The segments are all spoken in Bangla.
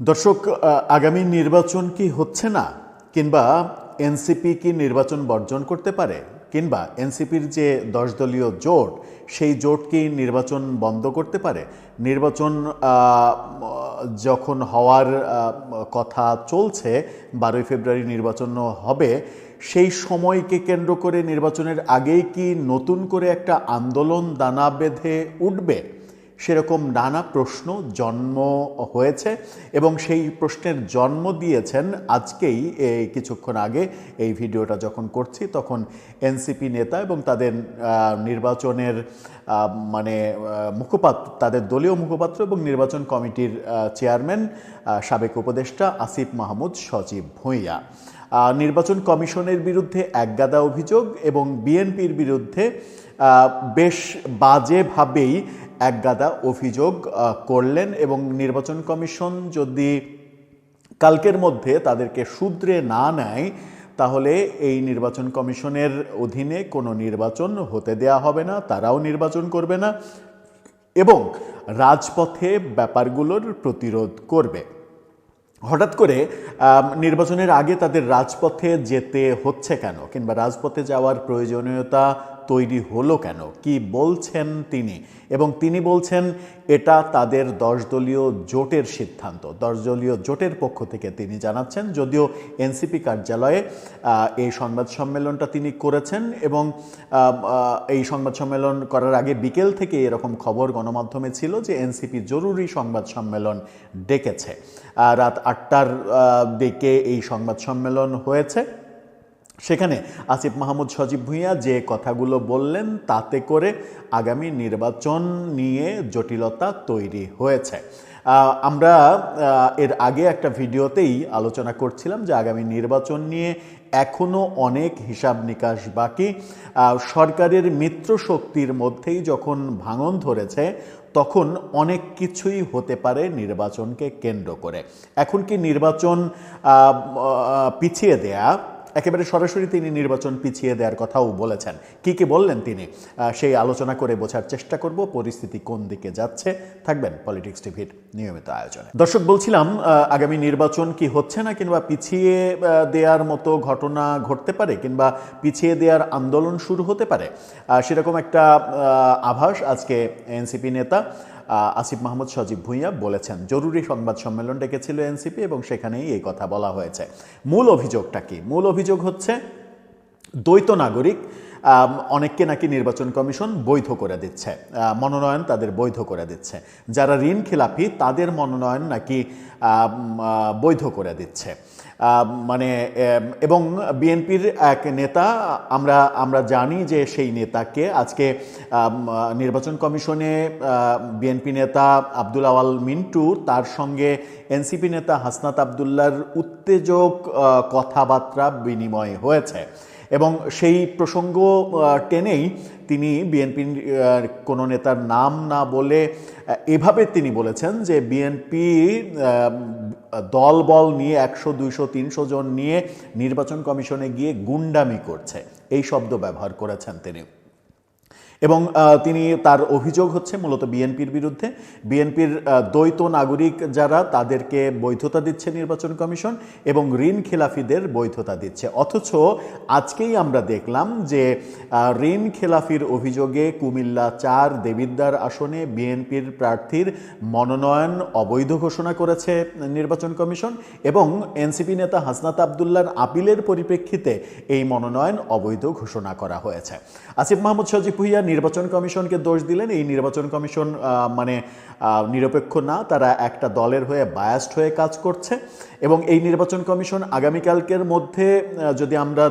দর্শক আগামী নির্বাচন কি হচ্ছে না? কিংবা এনসিপি কি নির্বাচন বর্জন করতে পারে? কিংবা এনসিপির যে দশ দলীয় জোট, সেই জোট কি নির্বাচন বন্ধ করতে পারে? নির্বাচন যখন হওয়ার কথা চলছে, বারোই ফেব্রুয়ারি নির্বাচন হবে, সেই সময়কে কেন্দ্র করে নির্বাচনের আগেই কি নতুন করে একটা আন্দোলন দানা বেঁধে উঠবে? সেরকম নানা প্রশ্ন জন্ম হয়েছে এবং সেই প্রশ্নের জন্ম দিয়েছেন আজকেই এই কিছুক্ষণ আগে এই ভিডিওটা যখন করছি তখন এনসিপি নেতা এবং তাদের নির্বাচনের মানে মুখপাত্র তাদের দলীয় মুখপাত্র এবং নির্বাচন কমিটির চেয়ারম্যান সাবেক উপদেষ্টা আসিফ মাহমুদ সজীব ভূঁইয়া। নির্বাচন কমিশনের বিরুদ্ধে একগাদা অভিযোগ এবং বিএনপির বিরুদ্ধে বেশ বাজেভাবেই একগাদা অভিযোগ করলেন এবং নির্বাচন কমিশন যদি কালকের মধ্যে তাদেরকে শুধরে না নেয়, তাহলে এই নির্বাচন কমিশনের অধীনে কোনো নির্বাচন হতে দেয়া হবে না, তারাও নির্বাচন করবে না এবং রাজপথে ব্যাপারগুলোর প্রতিরোধ করবে। হঠাৎ করে নির্বাচনের আগে তাদের রাজপথে যেতে হচ্ছে কেন? কিংবা রাজপথে যাওয়ার প্রয়োজনীয়তা তৈরি হলো কেন? কি বলছেন তিনি? এবং তিনি বলছেন, এটা তাদের দশ দলীয় জোটের সিদ্ধান্ত। দশ দলীয় জোটের পক্ষ থেকে তিনি জানাচ্ছেন, যদিও এনসিপি কার্যালয়ে এই সংবাদ সম্মেলনটা তিনি করেছেন এবং এই সংবাদ সম্মেলন করার আগে বিকেল থেকে এরকম খবর গণমাধ্যমে ছিল যে এনসিপি জরুরি সংবাদ সম্মেলন ডেকেছে। রাত আটটার দিকে এই সংবাদ সম্মেলন হয়েছে। সেখানে আসিফ মাহমুদ সজীব ভূঁইয়া যে কথাগুলো বললেন তাতে করে আগামী নির্বাচন নিয়ে জটিলতা তৈরি হয়েছে। আমরা এর আগে একটা ভিডিওতেই আলোচনা করছিলাম যে আগামী নির্বাচন নিয়ে এখনও অনেক হিসাব নিকাশ বাকি। সরকারের মিত্র শক্তির মধ্যেই যখন ভাঙন ধরেছে, তখন অনেক কিছুই হতে পারে নির্বাচনকে কেন্দ্র করে। এখন কি নির্বাচন পিছিয়ে দেয়া একেবারে সরাসরি তিনি নির্বাচন পিছিয়ে দেওয়ার কথাও বলেছেন। কি কি বললেন তিনি? সেই আলোচনা করে বোঝার চেষ্টা করব, পরিস্থিতি কোন দিকে যাচ্ছে। থাকবেন পলিটিক্স টিভির নিয়মিত আয়োজনে। দর্শক, বলছিলাম আগামী নির্বাচন কি হচ্ছে না কিংবা পিছিয়ে দেওয়ার মতো ঘটনা ঘটতে পারে কিংবা পিছিয়ে দেওয়ার আন্দোলন শুরু হতে পারে? সেরকম একটা আভাস আজকে এনসিপি নেতা আসিফ মাহমুদ সজীব ভূঁইয়া বলেছেন, জরুরি সংবাদ সম্মেলন ডেকেছিল এনসিপি এবং সেখানেই এই কথা বলা হয়েছে। মূল অভিযোগটা কি? মূল অভিযোগ হচ্ছে, দ্বৈত নাগরিক অনেককে নাকি নির্বাচন কমিশন বৈধ করে দিচ্ছে। মনোনয়ন তাদের বৈধ করে দিচ্ছে। যারা ঋণ খেলাপি, তাদের মনোনয়ন নাকি বৈধ করে দিচ্ছে। মানে এবং বিএনপির এক নেতা, আমরা আমরা জানি যে সেই নেতাকে আজকে নির্বাচন কমিশনে বিএনপি নেতা আব্দুল আওয়াল মিন্টু, তার সঙ্গে এনসিপি নেতা হাসনাত আবদুল্লার উত্তেজক কথাবার্তা বিনিময় হয়েছে। এবং সেই প্রসঙ্গ টেনেই তিনি বিএনপির কোনো নেতার নাম না বলে এভাবে তিনি বলেছেন যে বিএনপি দল বল নিয়ে একশো, দুইশো, তিনশো জন নিয়ে নির্বাচন কমিশনে গিয়ে গুন্ডামি করছে। এই শব্দ ব্যবহার করেছেন তিনি। এবং তিনি তার অভিযোগ হচ্ছে মূলত বিএনপির বিরুদ্ধে। বিএনপির দ্বৈত নাগরিক যারা তাদেরকে বৈধতা দিচ্ছে নির্বাচন কমিশন এবং ঋণ খেলাফিদের বৈধতা দিচ্ছে। অথচ আজকেই আমরা দেখলাম যে ঋণ খেলাফির অভিযোগে কুমিল্লা চার দেবিদ্দার আসনে বিএনপির প্রার্থীর মনোনয়ন অবৈধ ঘোষণা করেছে নির্বাচন কমিশন এবং এনসিপি নেতা হাসনাত আবদুল্লার আপিলের পরিপ্রেক্ষিতে এই মনোনয়ন অবৈধ ঘোষণা করা হয়েছে। আসিফ মাহমুদ সজিব ভুইয়া নির্বাচন কমিশনকে দোষ দিলেন। এই নির্বাচন কমিশন মানে নিরপেক্ষ না, তারা একটা দলের হয়ে বায়াস্ট হয়ে কাজ করছে। এবং এই নির্বাচন কমিশন আগামীকালকের মধ্যে যদি আমরা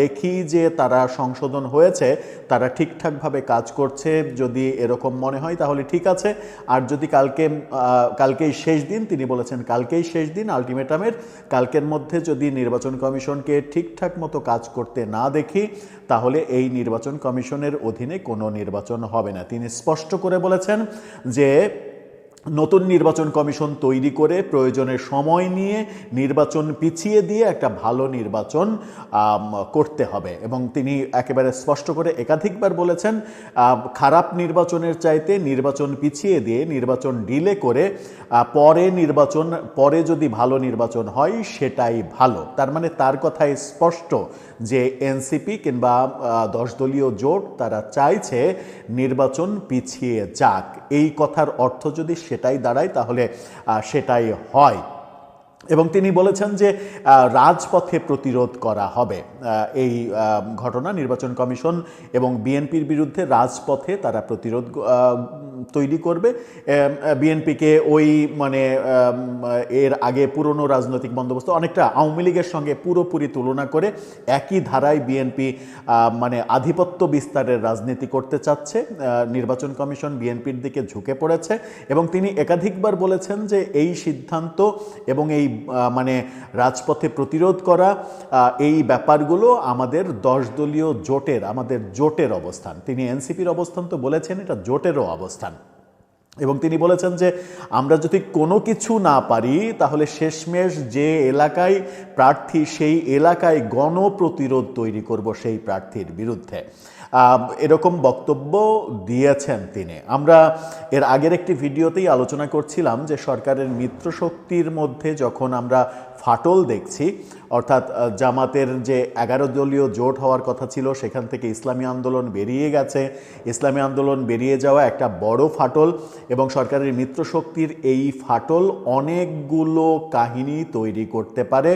দেখি যে তারা সংশোধন হয়েছে, তারা ঠিকঠাকভাবে কাজ করছে, যদি এরকম মনে হয় তাহলে ঠিক আছে। আর যদি কালকে কালকেই শেষ দিন, তিনি বলেছেন কালকেই শেষ দিন আলটিমেটামের কালকের মধ্যে যদি নির্বাচন কমিশনকে ঠিকঠাক মতো কাজ করতে না দেখি, তাহলে এই নির্বাচন কমিশনের অধীনে কোনো নির্বাচন হবে না। তিনি স্পষ্ট করে বলেছেন যে নতুন নির্বাচন কমিশন তৈরি করে প্রয়োজনের সময় নিয়ে নির্বাচন পিছিয়ে দিয়ে একটা ভালো নির্বাচন করতে হবে। এবং তিনি একেবারে স্পষ্ট করে একাধিকবার বলেছেন খারাপ নির্বাচনের চাইতে নির্বাচন পিছিয়ে দিয়ে নির্বাচন ডিলে করে পরে নির্বাচন, পরে যদি ভালো নির্বাচন হয় সেটাই ভালো। তার মানে তার কথাই স্পষ্ট যে এনসিপি কিংবা দশ দলীয় জোট তারা চাইছে নির্বাচন পিছিয়ে যাক। এই কথার অর্থ যদি সেটাই দাঁড়ায়, তাহলে সেটাই হয়। এবং তিনি বলেছেন যে রাজপথে প্রতিরোধ করা হবে। এই ঘটনা নির্বাচন কমিশন এবং বিএনপির বিরুদ্ধে রাজপথে তারা প্রতিরোধ তৈরি করবে। বিএনপিকে ওই মানে এর আগে পুরনো রাজনৈতিক বন্দোবস্ত অনেকটা আওয়ামী লীগের সঙ্গে পুরোপুরি তুলনা করে একই ধারায় বিএনপি মানে আধিপত্য বিস্তারের রাজনীতি করতে চাচ্ছে। নির্বাচন কমিশন বিএনপির দিকে ঝুঁকে পড়েছে এবং তিনি একাধিকবার বলেছেন যে এই সিদ্ধান্ত এবং এই মানে রাজপথে প্রতিরোধ করা এই ব্যাপারগুলো আমাদের দশ দলীয় জোটের, আমাদের জোটের অবস্থান। তিনি এনসিপির অবস্থান তো বলেছেন, এটা জোটেরও অবস্থান। এবং তিনি বলেছেন যে, আমরা যদি কোনো কিছু না পারি, তাহলে শেষমেশ যে এলাকায় প্রার্থী, সেই এলাকায় গণপ্রতিরোধ তৈরি করব সেই প্রার্থীর বিরুদ্ধে। এরকম বক্তব্য দিয়েছেন তিনি। আমরা এর আগের একটি ভিডিওতেই আলোচনা করছিলাম যে, সরকারের মিত্র শক্তির মধ্যে যখন আমরা ফাটল দেখছি অর্থাৎ জামাতের যে এগারো দলীয় জোট হওয়ার কথা ছিল, সেখান থেকে ইসলামী আন্দোলন বেরিয়ে গেছে। ইসলামী আন্দোলন বেরিয়ে যাওয়া একটা বড় ফাটল এবং সরকারের মিত্র শক্তির এই ফাটল অনেকগুলো কাহিনী তৈরি করতে পারে।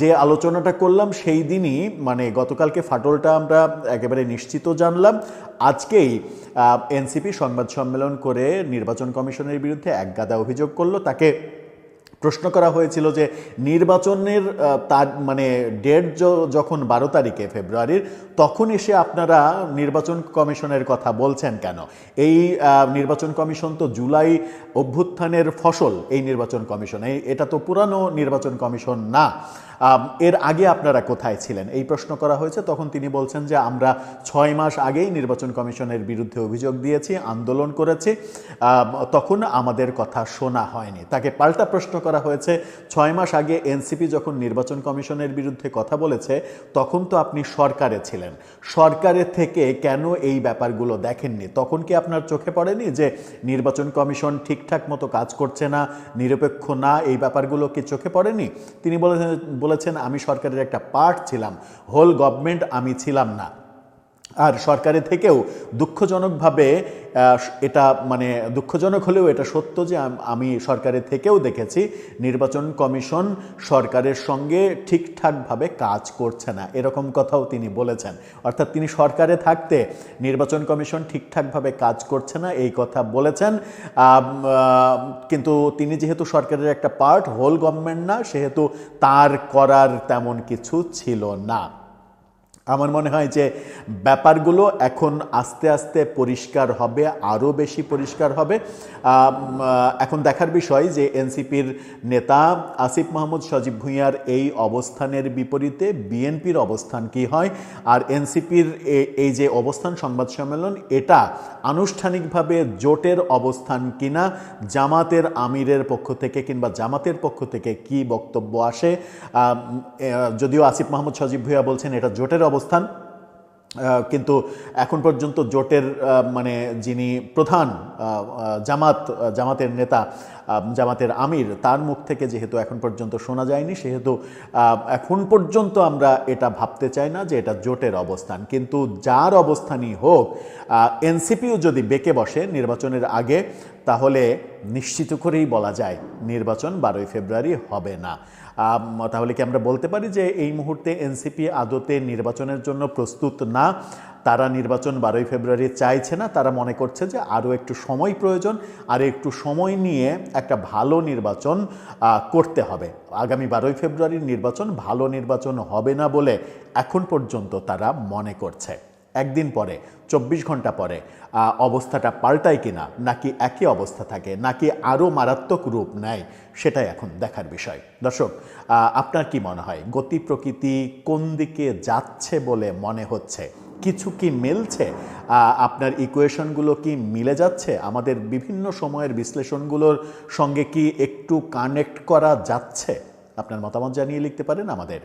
যে আলোচনাটা করলাম সেই দিনই মানে গতকালকে ফাটলটা আমরা একেবারে নিশ্চিত জানলাম। আজকেই এনসিপি সংবাদ সম্মেলন করে নির্বাচন কমিশনের বিরুদ্ধে একগাদা অভিযোগ করল। তাকে প্রশ্ন করা হয়েছিল যে নির্বাচনের তার মানে ডেট যখন বারো তারিখে ফেব্রুয়ারির তখন এসে আপনারা নির্বাচন কমিশনের কথা বলছেন কেন? এই নির্বাচন কমিশন তো জুলাই অভ্যুত্থানের ফসল, এই নির্বাচন কমিশন। এটা তো পুরানো নির্বাচন কমিশন না। এর আগে আপনারা কোথায় ছিলেন? এই প্রশ্ন করা হয়েছে, তখন তিনি বলছেন যে আমরা ছয় মাস আগেই নির্বাচন কমিশনের বিরুদ্ধে অভিযোগ দিয়েছি, আন্দোলন করেছি। তখন আমাদের কথা শোনা হয়নি। তাকে পাল্টা প্রশ্ন করা হয়েছে, ছয় মাস আগে এনসিপি যখন নির্বাচন কমিশনের বিরুদ্ধে কথা বলেছে, তখন তো আপনি সরকারে ছিলেন। সরকারের থেকে কেন এই ব্যাপারগুলো দেখেননি? তখন কি আপনার চোখে পড়েনি যে নির্বাচন কমিশন ঠিকঠাক মতো কাজ করছে না, নিরপেক্ষ না, এই ব্যাপারগুলো কি চোখে পড়েনি? তিনি বলেছেন বলেছেন, আমি সরকারের একটা পার্ট ছিলাম। হোল গভর্নমেন্ট আমি ছিলাম না। আর সরকারের থেকেও দুঃখজনকভাবে এটা মানে দুঃখজনক হলেও এটা সত্য যে আমি সরকারের থেকেও দেখেছি, নির্বাচন কমিশন সরকারের সঙ্গে ঠিকঠাকভাবে কাজ করছে না। এরকম কথাও তিনি বলেছেন। অর্থাৎ তিনি সরকারে থাকতে নির্বাচন কমিশন ঠিকঠাকভাবে কাজ করছে না, এই কথা বলেছেন। কিন্তু তিনি যেহেতু সরকারের একটা পার্ট হোল গভর্নমেন্ট না, সেহেতু তার করার তেমন কিছু ছিল না। আমার মনে হয় যে ব্যাপারগুলো এখন আস্তে আস্তে পরিষ্কার হবে, আরও বেশি পরিষ্কার হবে। এখন দেখার বিষয় যে এনসিপির নেতা আসিফ মাহমুদ সজীব ভুঁইয়ার এই অবস্থানের বিপরীতে বিএনপির অবস্থান কি হয়? আর এনসিপির এই যে অবস্থান সংবাদ সম্মেলন, এটা আনুষ্ঠানিকভাবে জোটের অবস্থান কিনা, জামাতের আমিরের পক্ষ থেকে কিংবা জামাতের পক্ষ থেকে কি বক্তব্য আসে? যদিও আসিফ মাহমুদ সজীব ভুঁইয়া বলছেন এটা জোটের অবস্থান আহ, কিন্তু এখন পর্যন্ত জোটের মানে যিনি প্রধান জামাত জামাতের নেতা জামাতের আমির তার মুখ থেকে যেহেতু এখন পর্যন্ত শোনা যায়নি সেহেতু এখন পর্যন্ত আমরা এটা ভাবতে চাই না যে এটা জোটের অবস্থান। কিন্তু যার অবস্থানই হোক এনসিপিও যদি বেঁকে বসে নির্বাচনের আগে তাহলে নিশ্চিত করেই বলা যায় নির্বাচন বারোই ফেব্রুয়ারি হবে না। তাহলে কি আমরা বলতে পারি যে এই মুহূর্তে এনসিপি আদতে নির্বাচনের জন্য প্রস্তুত না? তারা নির্বাচন বারোই ফেব্রুয়ারি চাইছে না। তারা মনে করছে যে আরও একটু সময় প্রয়োজন, আর একটু সময় নিয়ে একটা ভালো নির্বাচন করতে হবে। আগামী বারোই ফেব্রুয়ারির নির্বাচন ভালো নির্বাচন হবে না বলে এখন পর্যন্ত তারা মনে করছে। একদিন পরে, চব্বিশ ঘণ্টা পরে অবস্থাটা পাল্টায় কিনা, নাকি একই অবস্থা থাকে, নাকি আরও মারাত্মক রূপ নেয়, সেটাই এখন দেখার বিষয়। দর্শক আপনার কি মনে হয়, গতি প্রকৃতি কোন দিকে যাচ্ছে বলে মনে হচ্ছে? কিছু কি মিলছে? আপনার ইকুয়েশনগুলো কি মিলে যাচ্ছে? আমাদের বিভিন্ন সময়ের বিশ্লেষণগুলোর সঙ্গে কি একটু কানেক্ট করা যাচ্ছে? আপনার মতামত জানিয়ে লিখতে পারেন আমাদের